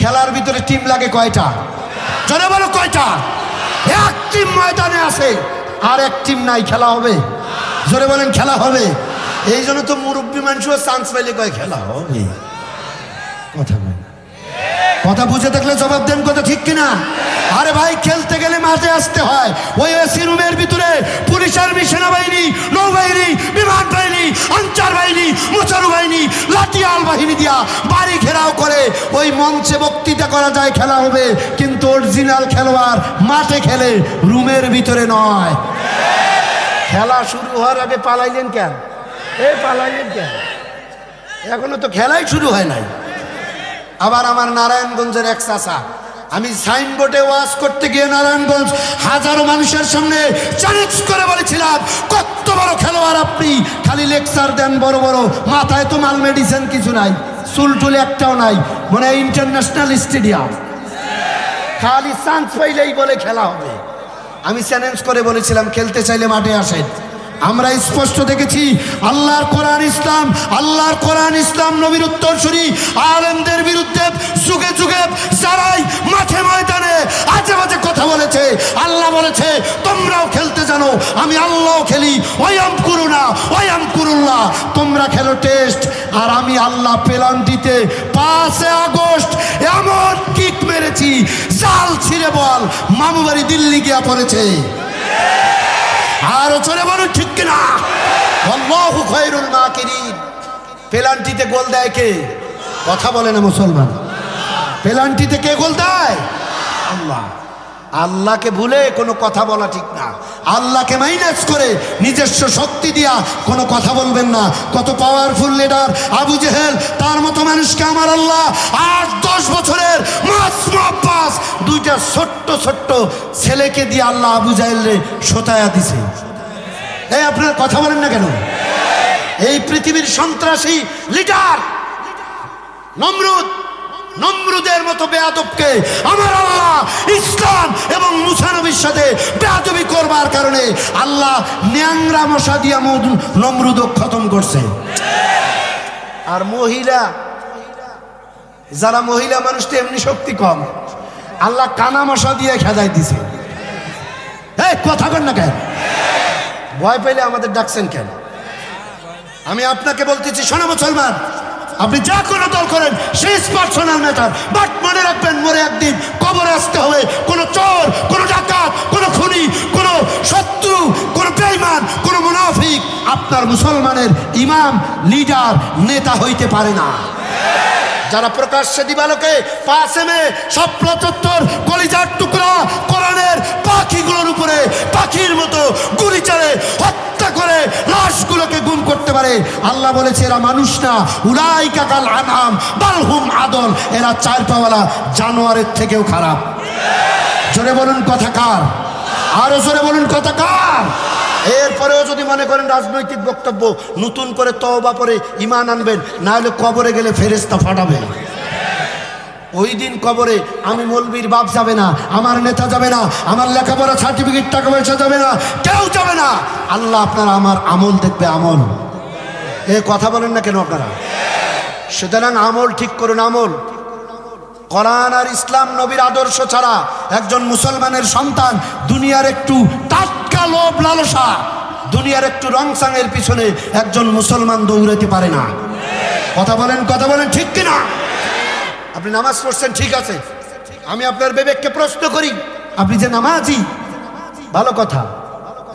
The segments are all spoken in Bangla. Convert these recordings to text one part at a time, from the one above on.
খেলার ভিতরে টিম লাগে কয়টা? জনে বলো কয়টা? এক টিম ময়দানে আছে, আর এক টিম নাই, খেলা হবে। জোরে বলেন খেলা হবে। এই জন্য তো মুরব্বী মানুষও চান্স পাইলে কয়, খেলা হবে। কথা বলেন। কথা বুঝে থাকলে জবাব দেন কথা ঠিক কিনা? আরে ভাই, খেলতে গেলে মাঠে আসতে হয়। ওই এসি রুমের ভিতরে পুলিশ আর্মি সেনাবাহিনী, নৌবাহিনী, বিমান বাহিনী আনচার বাহিনী, মোচারু বাহিনী, লাঠিয়াল বাহিনী দিয়া বাড়ি ঘেরাও করে ওই মঞ্চে বক্তৃতা করা যায়, খেলা হবে। কিন্তু অরিজিনাল খেলোয়াড় মাঠে খেলে রুমের ভিতরে নয়। খেলা শুরু হওয়ার আগে পালাইলেন কেন? এ পালাইলেন কেন? এখনও তো খেলাই শুরু হয় নাই। আবার আমার নারায়ণগঞ্জের এক চাষা আমি সাইনবোর্ডে ওয়াজ করতে গিয়ে নারায়ণগঞ্জ হাজারো মানুষের সামনে চ্যালেঞ্জ করে বলেছিলাম, কত বড় খেলোয়াড় আপনি? খালি লেকচার দেন বড় বড়। মাথায় তো মাল মেডিসিন কিছু নাই, চুল টুল একটাও নাই, মনে হয় ইন্টারন্যাশনাল স্টেডিয়াম খালি চান্স পাইলেই বলে খেলা হবে। আমি চ্যালেঞ্জ করে বলেছিলাম, খেলতে চাইলে মাঠে আসেন। আমরা স্পষ্ট দেখেছি, আল্লাহর কোরআন ইসলাম, আল্লাহর কোরআন ইসলাম নবীর উত্তরসূরি, আলেমদের বিরুদ্ধে যুগে যুগে যারাই মাঠে ময়দানে আজে বাজে কথা বলেছে। আল্লাহ বলেছে, তোমরাও খেলতে জানো, আমি আল্লাহ খেলি। ওয়াম করুনা, ওয়াম করুল্লাহ, তোমরা খেলো টেস্ট। আর আমি আল্লাহ পেলান্টিতে পাঁচে আগস্ট এমন কিক মেরেছি, জাল ছিঁড়ে বল মামু বাড়ি দিল্লি গিয়া পড়েছে। আর চলে বলুন ঠিক কিনা? আল্লাহু খায়রুল মাকিরিন। পেলান্টিতে গোল দেয় কে? কথা বলে না মুসলমান। পেলান্টিতে কে গোল দেয়? আল্লাহ। আল্লাহকে ভুলে কোনো কথা বলা ঠিক না। আল্লাহকে মাইনাস করে নিজস্ব শক্তি দিয়া কোনো কথা বলবেন না। কত পাওয়ারফুল লিডার আবু জেহেল, তার মতো মানুষকে আমার আল্লাহ আট, দশ বছরের মাস দুইটা ছোট্ট ছোট্ট ছেলেকে দিয়ে আল্লাহ আবু জাহেলরে সোতায়া দিছে। এই আপনার কথা বলেন না কেন? এই পৃথিবীর সন্ত্রাসী লিডার নমরুদ নমরুদের মতো বেয়াদবকে আমার আল্লাহ ইসলাম এবং মুসানবীর সাথে বেয়াদবি করবার কারণে আল্লাহ ন্যাংরা মশা দিয়া নমরুদ খতম করছে। আর মহিলা, যারা মহিলা মানুষটা এমনি শক্তি কম। আল্লাহ কানা মশা দিয়ে খেদাই দিছে। এই, কথা কন না কেন? ভয় পেলে আমাদের ডাকছেন কেন? আমি আপনাকে বলতেছি, শোনো মুসলমান আপনি যা কোনো দল করেন, শেষ পার্সোনাল ম্যাটার বাট মনে রাখবেন, মরে একদিন কবরে আসতে হবে কোনো চোর, কোনো ডাকাত, কোনো খুনি, কোনো শত্রু, কোনো বেইমান, কোনো মুনাফিক আপনার মুসলমানের ইমাম, লিডার, নেতা হইতে পারে না। যারা প্রকাশ্যে দিবালোকে পাশে মে সব চত্বর কলিজার টুকরা, কোরআনের আল্লাহ বলেছে, এরা মানুষ না। উলাই কাকাল আনাম বালহুম আদল। এরা চার পাওয়ালা জানোয়ারের থেকেও খারাপ। জোরে বলুন, কথা কার? আরও জোরে বলুন, কথা কার? এরপরেও যদি মনে করেন রাজনৈতিক বক্তব্য, নতুন করে তওবা পরে ইমান আনবেন, না হলে কবরে গেলে ফেরেস্তা ফাটাবে। ওই দিন কবরে আমি মলবির বাপ যাবে না, আমার নেতা যাবে না, আমার লেখাপড়া সার্টিফিকেট, টাকা পয়সা যাবে না, কেউ যাবে না। আল্লাহ আপনারা আমার আমল দেখবে, আমল। এ কথা বলেন না কেন আপনারা? সুতরাং আমল ঠিক করুন, আমল। কোরআন আর ইসলাম নবীর আদর্শ ছাড়া একজন মুসলমানের সন্তান দুনিয়ার একটু টাটকা লোভ লালসা, দুনিয়ার একটু রংসাঙের পিছনে একজন মুসলমান দৌড়াতে পারে না। কথা বলেন কথা বলেন ঠিক কিনা? আপনি নামাজ পড়ছেন, ঠিক আছে। আমি আপনার বিবেককে প্রশ্ন করি, আপনি যে নামাজি, ভালো কথা।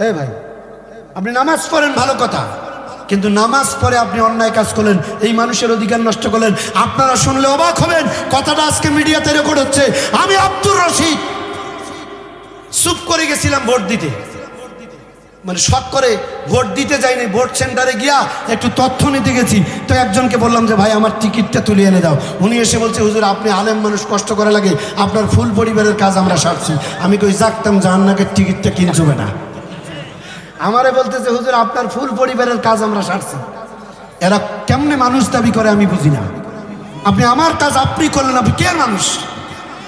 এ ভাই, আপনি নামাজ পড়েন, ভালো কথা। কিন্তু নামাজ পরে আপনি অন্যায় কাজ করলেন, এই মানুষের অধিকার নষ্ট করলেন। আপনারা শুনলে অবাক হবেন, কথাটা আজকে মিডিয়াতে রেকর্ড হচ্ছে। আমি আব্দুর রশিদ। চুপ করে গেছিলাম ভোট দিতে। মানে শখ করে ভোট দিতে যাইনি, ভোট সেন্টারে গিয়া একটু তথ্য নিতে গেছি। তো একজনকে বললাম যে, ভাই, আমার টিকিটটা তুলে এনে দাও। উনি এসে বলছে, হুজুর, আপনি আলেম মানুষ, কষ্ট করে লাগে। আপনার ফুল পরিবারের কাজ আমরা সারছি। আমি কই জাগতাম জাহান্নাকের টিকিটটা কিনছবে না। আমারে বলতেছে, হুজুর, আপনার ফুল পরিবারের কাজ আমরা সারছি। এরা কেমনে মানুষ দাবি করে আমি বুঝি না। আপনি আমার কাজ আপনি করলেন, আপনি কে মানুষ?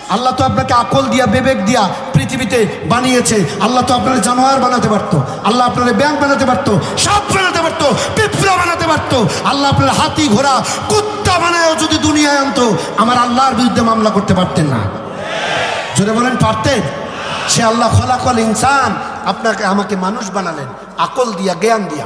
আল্লাহ তো আপনাকে আকল দিয়া, বিবেক দিয়া পৃথিবীতে বানিয়েছে। আল্লাহ তো আপনার জানোয়ার বানাতে পারতো। আল্লাহ আপনার ব্যাংক বানাতে পারতো। সাপ বানাতে পারতো। পিঁপড়া বানাতে পারতো। আল্লাহ আপনার হাতি, ঘোড়া, কুত্তা বানায়ও যদি দুনিয়ায় আনতো, আমার আল্লাহর বিরুদ্ধে মামলা করতে পারতেন না। জোরে বলেন, পারতেন? সে আল্লাহ খোলাকল ইনসান। আপনাকে আমাকে মানুষ বানালেন। আকল দিয়া জ্ঞান দিয়া।